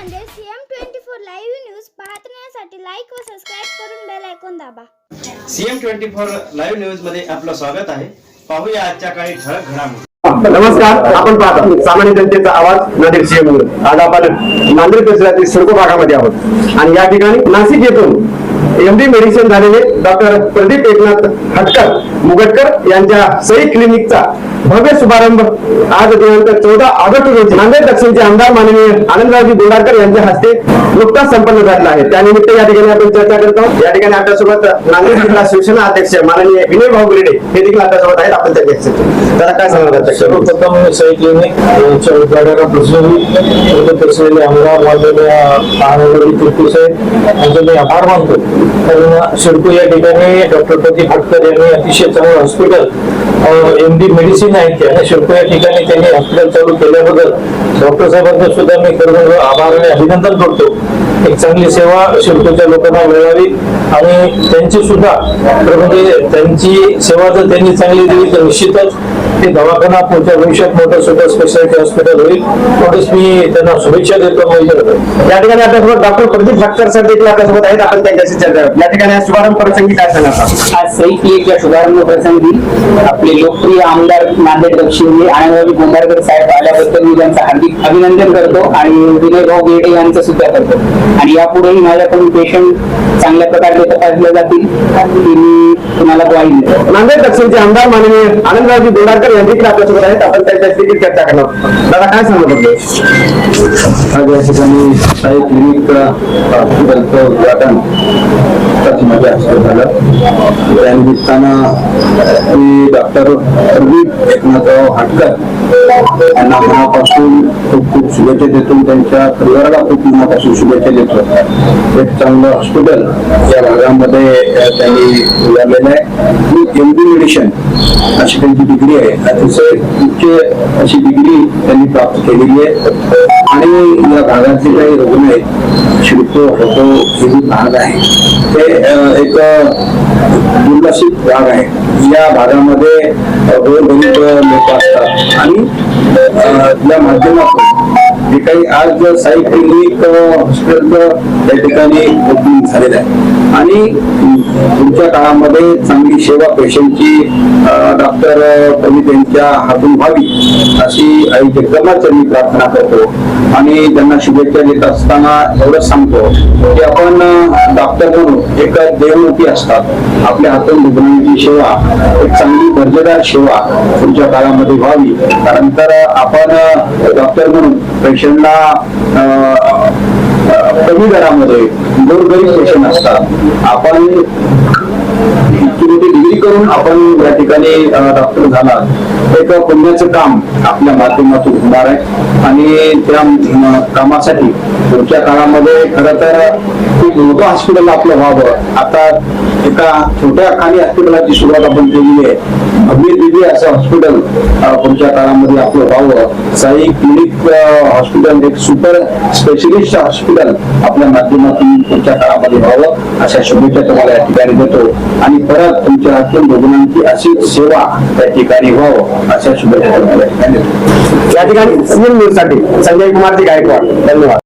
म्हणजे CM twenty four live news पाहण्यासाठी like व सबस्क्राईब करून बेल ऐकून दाबा. सीएम ट्वेंटी फोर लाईव्ह न्यूजमध्ये आपलं स्वागत आहे. पाहूया आजच्या काही ठळक घडामोडी. नमस्कार आपण पाहता सामान्य जनतेचा आवाज नांदेड सीएम आज आपण नांदेड परिसरातील सिडको भागामध्ये आहोत. आणि या ठिकाणी नाशिक येथून एमडी मेडिसिन झालेले डॉक्टर प्रदीप एकनाथ हटकर मुगटकर यांच्या सई क्लिनिकचा भव्य शुभारंभ. आज दिनांक चौदा ऑगस्ट रोजी नांदेड दक्षिणचे आमदार माननीय आनंदरावजी गोंडारकर यांच्या हस्ते नुकताच संपन्न झालेला आहे. त्यानिमित्त या ठिकाणी आपण चर्चा करत आहोत. या ठिकाणी आपल्यासोबत नांदेड जिल्हा शिवसेना अध्यक्ष माननीय विनय भाऊ गिरडे हे देखील आपल्यासोबत आहेत. आपण त्यांच्याशी त्याला काय सांगणार सर्वप्रथम सही क्लिनिक यांच्या उद्घाटना प्रसंगी आमदार माननीय महानगरी तिरपुर साहेब यांचे मी आभार मानतो. कारण शिरपूर या ठिकाणी डॉक्टर प्रदीप भटकर यांनी अतिशय चांगलं हॉस्पिटल एम डी मेडिसिन आहे ते आणि सिडको या ठिकाणी त्यांनी हॉस्पिटल चालू केल्याबद्दल डॉक्टर साहेबांचं सुद्धा मी खरं आभार आणि अभिनंदन करतो. एक चांगली सेवा सिडकोच्या लोकांना मिळावी आणि त्यांची सुद्धा खरं म्हणजे त्यांची सेवा जर त्यांनी चांगली दिली तर निश्चितच ते दवाखाना पुढच्या भविष्यात मोठं सुपर स्पेशालिटी हॉस्पिटल होईल. म्हणूनच मी त्यांना शुभेच्छा देतो. म्हणजे या ठिकाणी आपल्यासोबत डॉक्टर प्रदीप भटकर सर देखील आपल्यासोबत आहेत. आपण त्यांच्याशी चर्चा. या ठिकाणी शुभारंभ प्रसंगी काय सांगणार आज क्लिकच्या शुभारंभ प्रसंगी आपले लोकप्रिय आमदार नांदेड दक्षिणचे आनंदरावजी गोंदारकर साहेब आल्याबद्दल मी त्यांचं हार्दिक अभिनंदन करतो आणि विनय भाऊ गेडे यांचं सुद्धा करतो. आणि यापुढेही माझ्याकडून पेशंट चांगल्या प्रकारे तपासले जातील ही मी तुम्हाला ग्वाही देतो. नांदेड दक्षिणचे आमदार माननीय आनंदरावजी गोंडारकर यांनी देखील आपल्यासोबत आहेत. आपण त्यांच्याशी देखील चर्चा करणार. दादा काय सांगत होते आज या ठिकाणी साई क्लिनिक हॉस्पिटलचं उद्घाटन माझ्या हस्ते झालं. त्या निमित्तानं मी डॉक्टर प्रदीप एकनाथराव हटकर. यांना मनापासून खूप खूप शुभेच्छा देतो. त्यांच्या परिवाराला खूप मनापासून शुभेच्छा देतो. एक चांगलं हॉस्पिटल या भागामध्ये त्यांनी उभारलेलं आहे. मी एम डी मेडिशन अशी त्यांची डिग्री आहे. अतिशय उच्च अशी डिग्री त्यांनी प्राप्त केलेली आहे. आणि या भागातले काही रुग्ण आहेत शिल्पो होतो हे जे भाग आहे ते एक दुर्लक्षित भाग आहे. या भागामध्ये गोरगरीब लोक असतात. आणि या माध्यमातून जे काही आज साई क्लिनिक हॉस्पिटलचं या ठिकाणी ओपनिंग झालेलं आहे. आणि पुढच्या काळामध्ये चांगली सेवा पेशंटची डॉक्टर कवी त्यांच्या हातून व्हावी अशी आई जगदंबाची मी प्रार्थना करतो. आणि त्यांना शुभेच्छा देत असताना एवढंच सांगतो की आपण डॉक्टर म्हणून एक देवमुखी असतात. आपल्या हातून रुग्णांची सेवा एक चांगली दर्जेदार सेवा पुढच्या काळामध्ये व्हावी. कारण तर आपण डॉक्टर म्हणून पेशंटला कमी दरामध्ये गोरगरीब पेशंट असतात. आपण तुम्ही डिग्री करून आपण या ठिकाणी डॉक्टर झाला एक पुण्याचं काम आपल्या माध्यमातून होणार आहे. आणि त्या कामासाठी पुढच्या काळामध्ये खर तर खूप मोठं हॉस्पिटल आपलं व्हावं. आता एका छोट्या खाली हॉस्पिटलाची सुरुवात आपण केलेली आहे. भव्य दिव्य असं हॉस्पिटल पुढच्या काळामध्ये आपलं व्हावं. साई क्लिनिक हॉस्पिटल एक सुपर स्पेशलिस्ट हॉस्पिटल आपल्या माध्यमातून पुढच्या काळामध्ये व्हावं. अशा शुभेच्छा तुम्हाला या ठिकाणी देतो. आणि परत तुमच्या हातून रुग्णांची अशीच सेवा त्या ठिकाणी व्हावं अशा शुभेच्छा या ठिकाणी संजय कुमारजी गायकवाड. धन्यवाद.